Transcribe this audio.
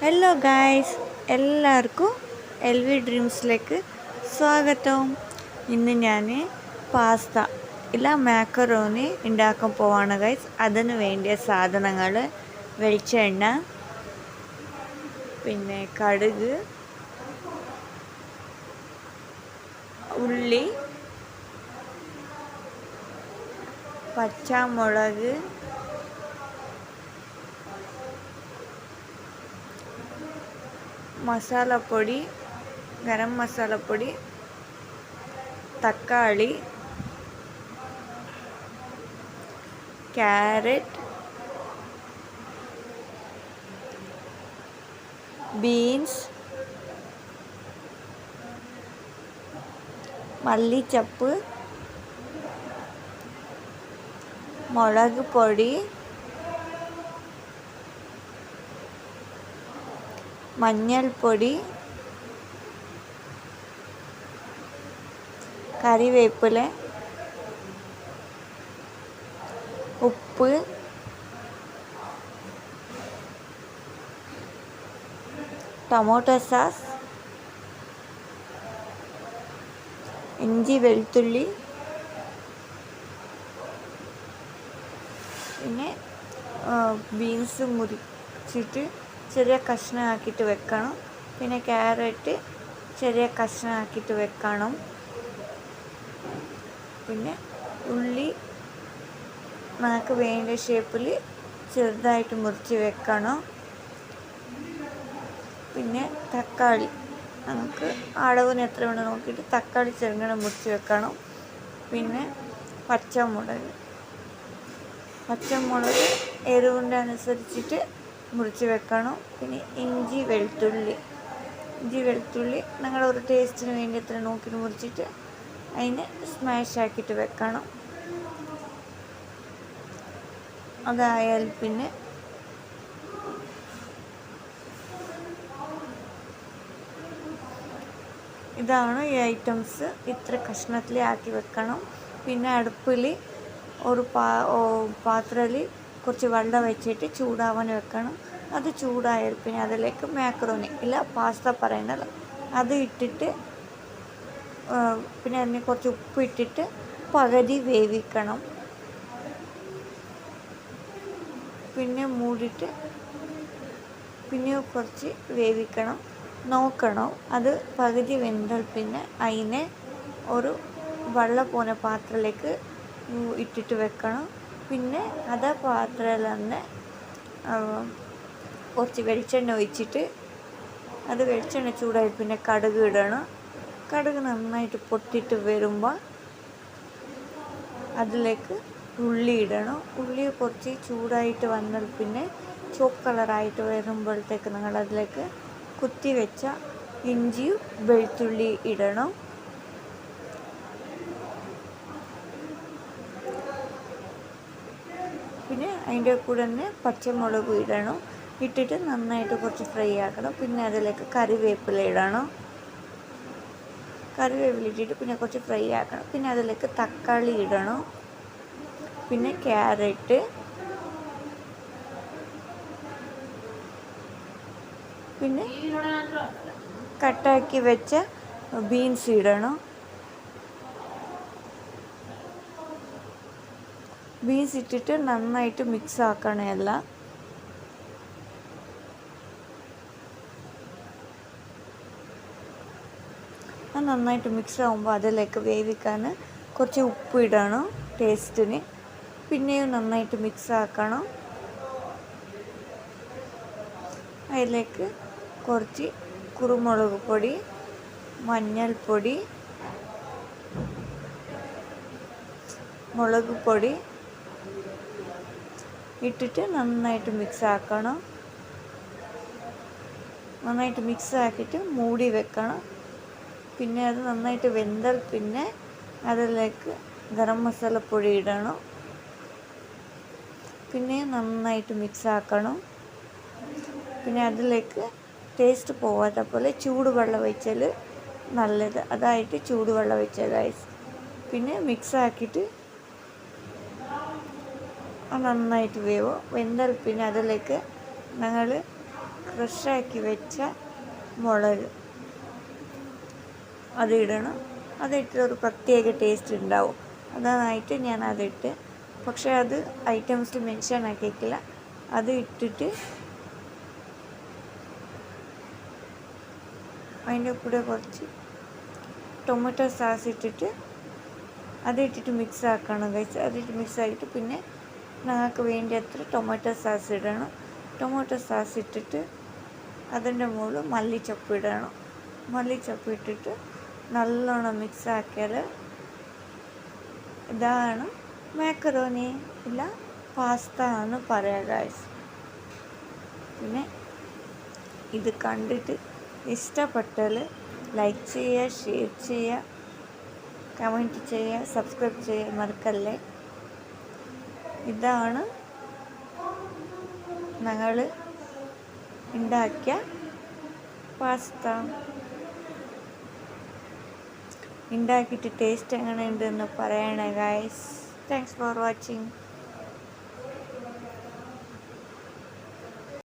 Hello guys എല്ലാവർക്കും L V ഡ്രീംസിലേക്ക് സ്വാഗതം. ഇന്ന് ഞാൻ പാസ്ത ഇല്ല മാക്കറോണി ഉണ്ടാക്കാൻ പോവാണ് ഗൈസ് അതിന് വേണ്ടിയ സാധനങ്ങൾ വെളിച്ചെണ്ണ പിന്നെ കടുക് ഉള്ളി പച്ചമുളക് മസാലപ്പൊടി ഗരം മസാലപ്പൊടി തക്കാളി ക്യാരറ്റ് ബീൻസ് മല്ലിച്ചപ്പ് മുളക് പൊടി മഞ്ഞൾപ്പൊടി കറിവേപ്പില ഉപ്പ് ടൊമാറ്റോ സാസ് ഇഞ്ചി വെളുത്തുള്ളി പിന്നെ ബീൻസ് മുറിച്ചിട്ട് ചെറിയ കഷ്ണമാക്കിയിട്ട് വെക്കണം. പിന്നെ ക്യാരറ്റ് ചെറിയ കഷ്ണമാക്കിയിട്ട് വെക്കണം. പിന്നെ ഉള്ളി നമുക്ക് വേണ്ട ഷേപ്പിൽ ചെറുതായിട്ട് മുറിച്ച് വെക്കണം. പിന്നെ തക്കാളി നമുക്ക് അളവിന് എത്ര വേണം നോക്കിയിട്ട് തക്കാളി ചെറുങ്ങനെ മുറിച്ച് വെക്കണം. പിന്നെ പച്ചമുളക്. പച്ചമുളക് എരിവിന്റെ അനുസരിച്ചിട്ട് മുറിച്ച് വെക്കണം. പിന്നെ ഇഞ്ചി വെളുത്തുള്ളി. ഇഞ്ചി വെളുത്തുള്ളി നിങ്ങൾ ഒരു ടേസ്റ്റിന് വേണ്ടി എത്ര നോക്കി മുറിച്ചിട്ട് അതിന് സ്മാഷ് ആക്കിയിട്ട് വെക്കണം. അതായാൽ പിന്നെ ഇതാണ് ഈ ഐറ്റംസ് ഇത്ര കഷ്ണത്തിൽ ആക്കി വെക്കണം. പിന്നെ അടുപ്പിൽ ഒരു പാ പാത്രത്തിൽ കുറച്ച് വെള്ളം വെച്ചിട്ട് ചൂടാവാൻ വെക്കണം. അത് ചൂടായാൽ പിന്നെ അതിലേക്ക് മാക്രോണി ഇല്ല പാസ്ത പറയുന്നത് അത് ഇട്ടിട്ട് പിന്നെ അതിന് കുറച്ച് ഉപ്പ് ഇട്ടിട്ട് പകുതി വേവിക്കണം. പിന്നെ മൂടിയിട്ട് പിന്നെ കുറച്ച് വേവിക്കണം. നോക്കണം. അത് പകുതി വെന്താൽ പിന്നെ അതിനെ ഒരു വെള്ളം പോന പാത്രത്തിലേക്ക് ഇട്ടിട്ട് വെക്കണം. പിന്നെ അത് പാത്രയിൽ തന്നെ കുറച്ച് വെളിച്ചെണ്ണ ഒഴിച്ചിട്ട് അത് വെളിച്ചെണ്ണ ചൂടായി പിന്നെ കടുക് ഇടണം. കടുക് നന്നായിട്ട് പൊട്ടിട്ട് വരുമ്പോൾ അതിലേക്ക് ഉള്ളി ഇടണം. ഉള്ളി കുറച്ച് ചൂടായിട്ട് വന്നാൽ പിന്നെ ചുവപ്പ് കളറായിട്ട് വരുമ്പോഴത്തേക്ക് നിങ്ങൾ അതിലേക്ക് കുത്തി വെച്ച ഇഞ്ചിയും വെളുത്തുള്ളി ഇടണം പിന്നെ അതിന്റെ കൂടെ തന്നെ പച്ചമുളക് ഇടണം. ഇട്ടിട്ട് നന്നായിട്ട് കുറച്ച് ഫ്രൈ ആക്കണം. പിന്നെ അതിലേക്ക് കറിവേപ്പില ഇടണം. കറിവേപ്പില ഇട്ടിട്ട് പിന്നെ കുറച്ച് ഫ്രൈ ആക്കണം. പിന്നെ അതിലേക്ക് തക്കാളി ഇടണം. പിന്നെ ക്യാരറ്റ്. പിന്നെ കട്ടാക്കി വെച്ച ബീൻസ് ഇടണം. ബീൻസ് ഇട്ടിട്ട് നന്നായിട്ട് മിക്സ് ആക്കണം എല്ലാം അത് നന്നായിട്ട് മിക്സ് ആകുമ്പോൾ അതിലേക്ക് വേവിക്കാൻ കുറച്ച് ഉപ്പ് ഇടണം ടേസ്റ്റിന് പിന്നെയും നന്നായിട്ട് മിക്സ് ആക്കണം അതിലേക്ക് കുറച്ച് കുരുമുളക് പൊടി മഞ്ഞൾപ്പൊടി മുളക് പൊടി ഇട്ടിട്ട് നന്നായിട്ട് മിക്സ് ആക്കണം. നന്നായിട്ട് മിക്സ് ആക്കിയിട്ട് മൂടി വെക്കണം. പിന്നെ അത് നന്നായിട്ട് വെന്താൽ പിന്നെ അതിലേക്ക് ഗരം പൊടി ഇടണം. പിന്നെ നന്നായിട്ട് മിക്സ് ആക്കണം. പിന്നെ അതിലേക്ക് ടേസ്റ്റ് പോവാത്ത പോലെ ചൂടുവെള്ളം വെച്ചാൽ നല്ലത്. അതായിട്ട് ചൂടുവെള്ളം വെച്ചാൽ പിന്നെ മിക്സ് ആക്കിയിട്ട് നന്നായിട്ട് വേവോ. വെന്തൽ പിന്നെ അതിലേക്ക് ഞങ്ങൾ ക്രഷാക്കി വെച്ച മുളക്. അത് ഇടണം. അതിട്ട് ഒരു പ്രത്യേക ടേസ്റ്റ് ഉണ്ടാവും. അതായിട്ട് ഞാൻ അതിട്ട് പക്ഷേ അത് ഐറ്റംസിൽ മെൻഷൻ ആക്കിയിട്ടില്ല. അത് ഇട്ടിട്ട് അതിന്റെ കൂടെ കുറച്ച് ടൊമാറ്റോ സാസ് ഇട്ടിട്ട് അത് ഇട്ടിട്ട് മിക്സ് ആക്കണം കഴിച്ച് അതിട്ട് മിക്സ് ആയിട്ട് പിന്നെ ഞങ്ങൾക്ക് വേണ്ടത്ര ടൊമാറ്റോ സാസ് ഇടണം. ടൊമാറ്റോ സാസ് ഇട്ടിട്ട് അതിന്റെ മുകളിൽ മല്ലിച്ചപ്പ് ഇടണം. മല്ലിച്ചപ്പ് ഇട്ടിട്ട് നല്ലോണം മിക്സ് ഇതാണ് മാക്കറോണി ഇല്ല പാസ്ത എന്ന് പറയാം ഗായ്സ് പിന്നെ ഇത് കണ്ടിട്ട് ഇഷ്ടപ്പെട്ടാൽ ലൈക്ക് ചെയ്യുക ഷെയർ ചെയ്യുക കമന്റ് ചെയ്യുക സബ്സ്ക്രൈബ് ചെയ്യുക മറക്കല്ലേ? ഇതാണ് ഞങ്ങൾ ഉണ്ടാക്കിയ പാസ്ത. ഉണ്ടാക്കിയിട്ട് ടേസ്റ്റ് എങ്ങനെയുണ്ടെന്ന് പറയണേ ഗായ്സ് താങ്ക്സ് ഫോർ വാച്ചിങ്